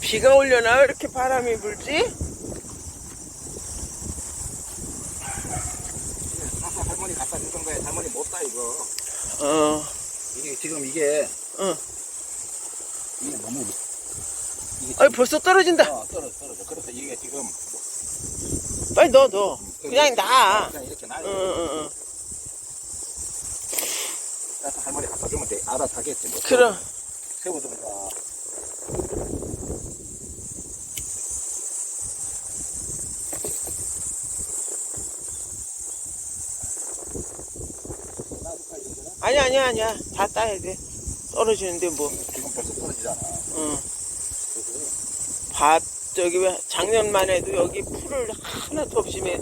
비가 오려나 왜 이렇게 바람이 불지? 아까 할머니 갖다 주던 거에 할머니 못따 이거. 어, 이게 지금 이게 어. 이게 너무 아이 벌써 떨어진다. 어, 떨어져 떨어져. 그래서 이게 지금 빨리 넣어, 넣어. 그냥 놔. 그냥 이렇게 응, 놔. 응, 응. 그래서 할머니 갖다 주면 돼. 알아서 하겠지. 뭐. 그럼. 세우든가. 아니야, 아니야, 아니야. 다 따야 돼. 떨어지는데 뭐. 지금 벌써 떨어지잖아. 응. 밭, 저기 왜 작년만 해도 여기 풀을 하나도 없이 맺,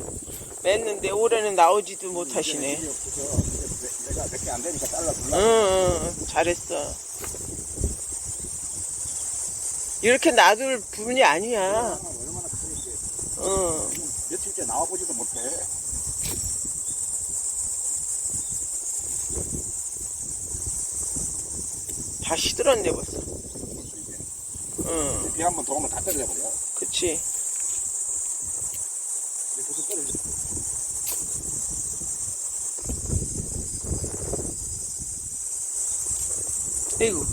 맺는데 올해는 나오지도 못하시네. 내가 몇 개 안 되니까 잘라 응, 줄라. 응, 응. 잘했어. 이렇게 놔둘 부분이 아니야. 얼마나 응. 며칠째 나와보지도 못해. 다 시들었네 벌써. 응, 비 한번더 오면 다 떨어져 버려. 그치. 벌써 떨어져. 아이고.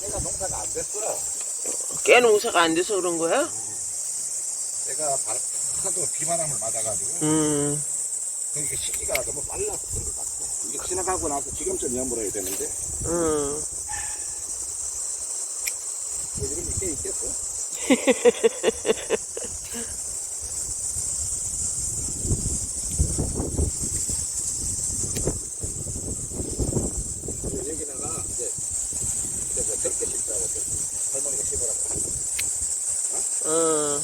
때가 농사가 안 됐어. 깨 농사가 안 돼서 그런 거야? 때가 바- 하도 비바람을 맞아가지고 음, 이게 시기가 너무 빨랐던 것 같아. 이게 지나가고 나서 지금쯤 여물어야 되는데 음. 뭐 이런 게 있겠어. 여기다가 이제 이제 뭐 적게 심자고 할머니가 심으라고. 어.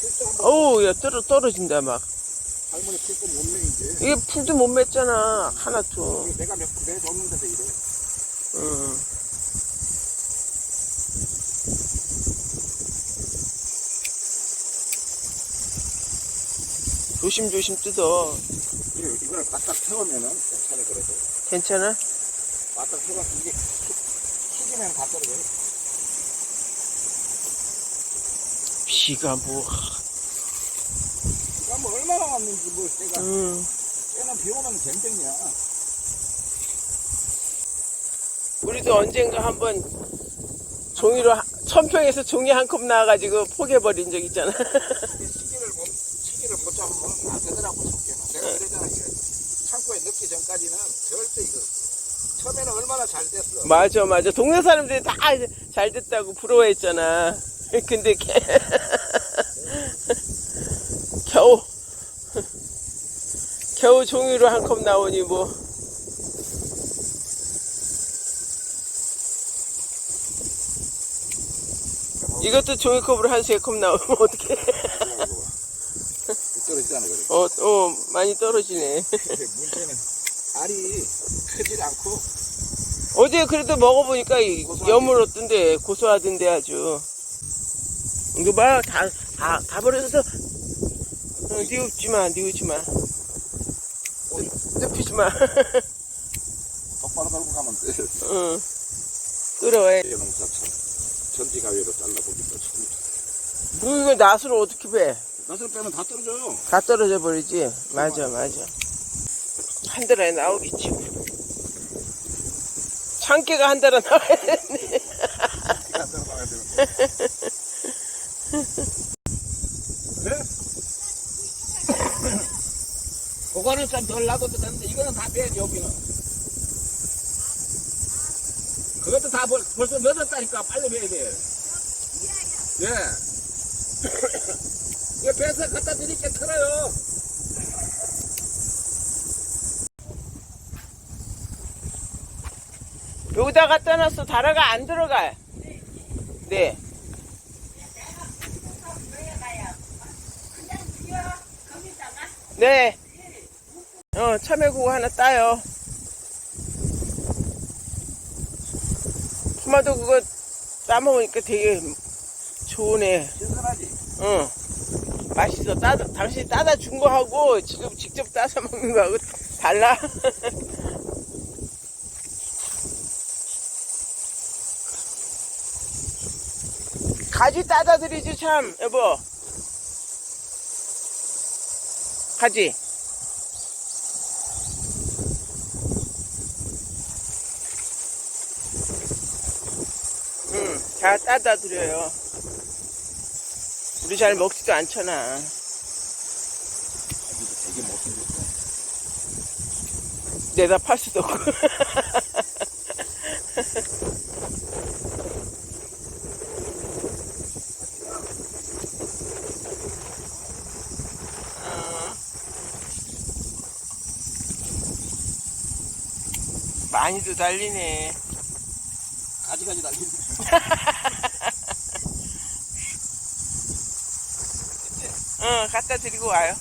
실제 한번 어우, 야, 떨어, 떨어진다, 막. 할머니 풀도 못내 이제. 이게 풀도 못 맺잖아, 하나도. 이게 내가 몇푼 내줬는데도 이래. 응. 조심조심 뜯어. 이거- 이걸 바닥 세우면은 괜찮아 그래도. 괜찮아? 바닥 세워서 이게 숙- 숙이면 다 떨어져. 비가 뭐 얼마나 왔는지 뭐 때가 응. 때는 비 오면 쟁쟁이야. 우리도 언젠가 한번 종이로, 하- 천평에서 종이 한 컵 나와가지고 포개버린 적 있잖아. 이게 시기를 못 시기를 못 잡으면 안 되더라고 속에는. 내가 그러잖아 이게 창고에 넣기 전까지는 절대 이거 처음에는 얼마나 잘 됐어. 맞아, 맞아. 동네 사람들이 다 잘 됐다고 부러워했잖아. 근데 걔, 겨우, 겨우 종이로 한 컵 나오니 뭐. 이것도 종이컵으로 한 세 컵 나오면 어떡해. 떨어지잖아 그래. 어, 어, 많이 떨어지네. 문제는 알이 크질 않고 어제 그래도 먹어보니까 이 여물었던데, 고소하던데 아주. 이거 봐, 다, 다, 다 버려서, 어, 니웃지 마, 니웃지 마. 뜯피지 마. 똑바로 들고 가면 돼. 응. 끌어해. 농사처럼 전지 가위로 잘라보기도 참. 뭐 이거 낫을 어떻게 배? 낫을 빼면 다 떨어져. 다 떨어져 버리지? 맞아, 맞아. 한 달에 나오겠지. 참깨가 한 달에 나와야 되네. 그 래? 좀덜 놔둬도 되는데 이거는 다 빼야지 여기는. 그것도 다 벌, 벌써 늦었다니까 빨리 빼야 돼. 예. 이거 빼서 갖다 드릴게 털어요. 여기다 갖다 놨어. 다라가 안 들어가. 네. 네. 어, 참외국 하나 따요. 토마토 그거 따먹으니까 되게 좋으네. 신선하지? 응. 맛있어. 따다, 당신이 따다 준 거하고 지금 직접 따서 먹는 거하고 달라. 가지 따다 드리지 참, 여보. 가지. 응, 잘 따다 드려요. 우리 잘 먹지도 않잖아. 되게 못생겼어. 내다 팔 수도 없고. 어. 많이도 달리네. 가지가지 달리네. 어, 갖다 드리고 와요.